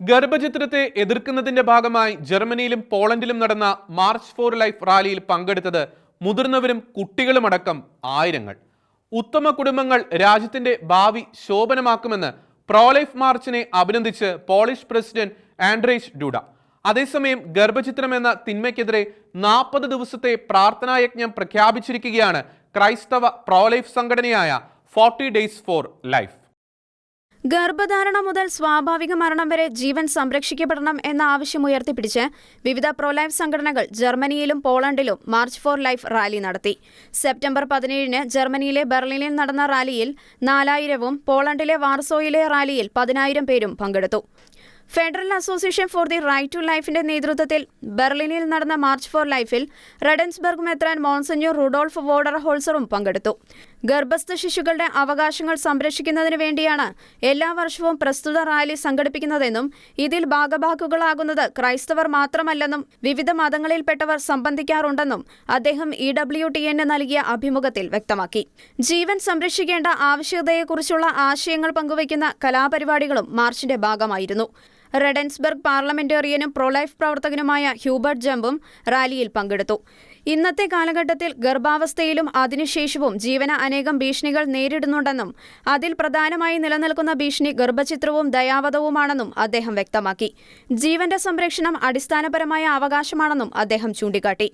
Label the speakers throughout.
Speaker 1: ഗർഭചിത്രത്തെ എതിർക്കുന്നതിന്റെ ഭാഗമായി ജർമ്മനിയിലും പോളണ്ടിലും നടന്ന March for life റാലിയിൽ പങ്കെടുത്തത് മുതിർന്നവരും കുട്ടികളുമടക്കം ആയിരങ്ങൾ. ഉത്തമ കുടുംബങ്ങൾ രാജ്യത്തിന്റെ ഭാവി ശോഭനമാക്കുമെന്ന് പ്രോലൈഫ് മാർച്ചിനെ അഭിനന്ദിച്ച് പോളിഷ് പ്രസിഡന്റ് ആൻഡ്രേഷ് ഡൂഡ. അതേസമയം ഗർഭചിത്രം എന്ന തിന്മയ്ക്കെതിരെ നാൽപ്പത് ദിവസത്തെ പ്രാർത്ഥനായജ്ഞം പ്രഖ്യാപിച്ചിരിക്കുകയാണ് ക്രൈസ്തവ പ്രോലൈഫ് സംഘടനയായ ഫോർട്ടി ഡേയ്സ് ഫോർ ലൈഫ്.
Speaker 2: ഗർഭധാരണ മുതൽ സ്വാഭാവിക മരണം വരെ ജീവൻ സംരക്ഷിക്കപ്പെടണം എന്ന ആവശ്യം ഉയർത്തിപ്പിടിച്ച് വിവിധ പ്രൊലൈഫ് സംഘടനകൾ ജർമ്മനിയിലും പോളണ്ടിലും മാർച്ച് ഫോർ ലൈഫ് റാലി നടത്തി. സെപ്റ്റംബർ പതിനേഴിന് ജർമ്മനിയിലെ ബെർലിനിൽ നടന്ന റാലിയിൽ നാലായിരവും പോളണ്ടിലെ വാർസോയിലെ റാലിയിൽ പതിനായിരം പേരും പങ്കെടുത്തു. Federal Association for the Right to ലൈഫിന്റെ നേതൃത്വത്തിൽ ബെർലിനിൽ നടന്ന മാർച്ച് ഫോർ ലൈഫിൽ റെഡൻസ്ബർഗ് മെത്രാൻ മോൺസഞ്ഞൂർ റുഡോൾഫ് വോഡർ ഹോൾസറും പങ്കെടുത്തു. ഗർഭസ്ഥ ശിശുക്കളുടെ അവകാശങ്ങൾ സംരക്ഷിക്കുന്നതിന് വേണ്ടിയാണ് എല്ലാ വർഷവും പ്രസ്തുത റാലി സംഘടിപ്പിക്കുന്നതെന്നും ഇതിൽ ഭാഗഭാക്കുകളാകുന്നത് ക്രൈസ്തവർ മാത്രമല്ലെന്നും വിവിധ മതങ്ങളിൽപ്പെട്ടവർ സംബന്ധിക്കാറുണ്ടെന്നും അദ്ദേഹം ഇ ഡബ്ല്യു ടി എന് നൽകിയ അഭിമുഖത്തിൽ വ്യക്തമാക്കി. ജീവൻ സംരക്ഷിക്കേണ്ട ആവശ്യകതയെക്കുറിച്ചുള്ള ആശയങ്ങൾ പങ്കുവയ്ക്കുന്ന കലാപരിപാടികളും മാർച്ചിന്റെ ഭാഗമായിരുന്നു. റെഡൻസ്ബർഗ് പാർലമെന്റേറിയനും പ്രൊലൈഫ് പ്രവർത്തകനുമായ ഹ്യൂബർട്ട് ജംബും റാലിയിൽ പങ്കെടുത്തു. ഇന്നത്തെ കാലഘട്ടത്തിൽ ഗർഭാവസ്ഥയിലും അതിനുശേഷവും ജീവന അനേകം ഭീഷണികൾ നേരിടുന്നുണ്ടെന്നും അതിൽ പ്രധാനമായി നിലനിൽക്കുന്ന ഭീഷണി ഗർഭചിത്രവും ദയാവധവുമാണെന്നും അദ്ദേഹം വ്യക്തമാക്കി. ജീവന്റെ സംരക്ഷണം അടിസ്ഥാനപരമായ അവകാശമാണെന്നും അദ്ദേഹം ചൂണ്ടിക്കാട്ടി.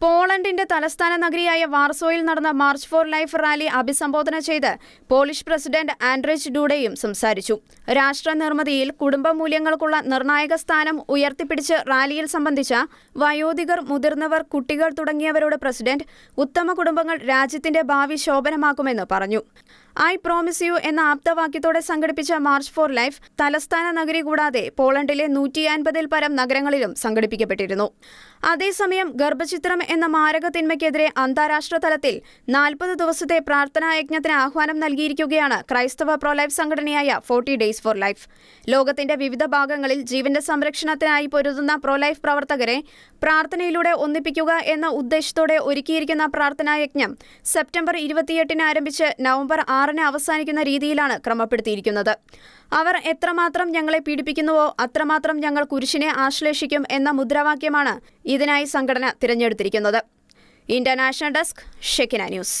Speaker 2: പോളണ്ടിന്റെ തലസ്ഥാന നഗരിയായ വാർസോയിൽ നടന്ന മാർച്ച് ഫോർ ലൈഫ് റാലി അഭിസംബോധന ചെയ്ത് പോളിഷ് പ്രസിഡന്റ് ആൻഡ്രേജ് ഡൂഡയും സംസാരിച്ചു. രാഷ്ട്ര നിർമ്മിതിയിൽ കുടുംബ മൂല്യങ്ങൾക്കുള്ള നിർണായക സ്ഥാനം ഉയർത്തിപ്പിടിച്ച് റാലിയിൽ സംബന്ധിച്ച വയോധികർ മുതിർന്നവർ കുട്ടികൾ തുടങ്ങിയവരോട് പ്രസിഡന്റ് ഉത്തമ കുടുംബങ്ങൾ രാജ്യത്തിന്റെ ഭാവി ശോഭനമാക്കുമെന്ന് പറഞ്ഞു. ഐ പ്രോമിസ് യു എന്ന ആപ്തവാക്യത്തോടെ സംഘടിപ്പിച്ച മാർച്ച് ഫോർ ലൈഫ് തലസ്ഥാന നഗരി കൂടാതെ പോളണ്ടിലെ നൂറ്റി അൻപതിൽ പരം നഗരങ്ങളിലും സംഘടിപ്പിക്കപ്പെട്ടിരുന്നു. അതേസമയം ഗർഭചിത്രം എന്ന മാരക തിന്മയ്ക്കെതിരെ അന്താരാഷ്ട്ര തലത്തിൽ നാൽപ്പത് ദിവസത്തെ പ്രാർത്ഥനാ യജ്ഞത്തിന് ആഹ്വാനം നൽകിയിരിക്കുകയാണ് ക്രൈസ്തവ പ്രോലൈഫ് സംഘടനയായ ഫോർട്ടി ഡേയ്സ് ഫോർ ലൈഫ് ലോകത്തിന്റെ വിവിധ ഭാഗങ്ങളിൽ ജീവന്റെ സംരക്ഷണത്തിനായി പൊരുതുന്ന പ്രോലൈഫ് പ്രവർത്തകരെ പ്രാർത്ഥനയിലൂടെ ഒന്നിപ്പിക്കുക എന്ന ഉദ്ദേശത്തോടെ ഒരുക്കിയിരിക്കുന്ന പ്രാർത്ഥനാ യജ്ഞം സെപ്റ്റംബർ ഇരുപത്തിയെട്ടിന് ആരംഭിച്ച് നവംബർ ആറിന് അവസാനിക്കുന്ന രീതിയിലാണ് ക്രമപ്പെടുത്തിയിരിക്കുന്നത്. അവർ എത്രമാത്രം ഞങ്ങളെ പീഡിപ്പിക്കുന്നുവോ അത്രമാത്രം ഞങ്ങൾ കുരിശിനെ ആശ്ലേഷിക്കും എന്ന മുദ്രാവാക്യമാണ് ഇതിനായി സംഘടന തിരഞ്ഞെടുത്തിരിക്കുന്നത്. International desk Shekinah news.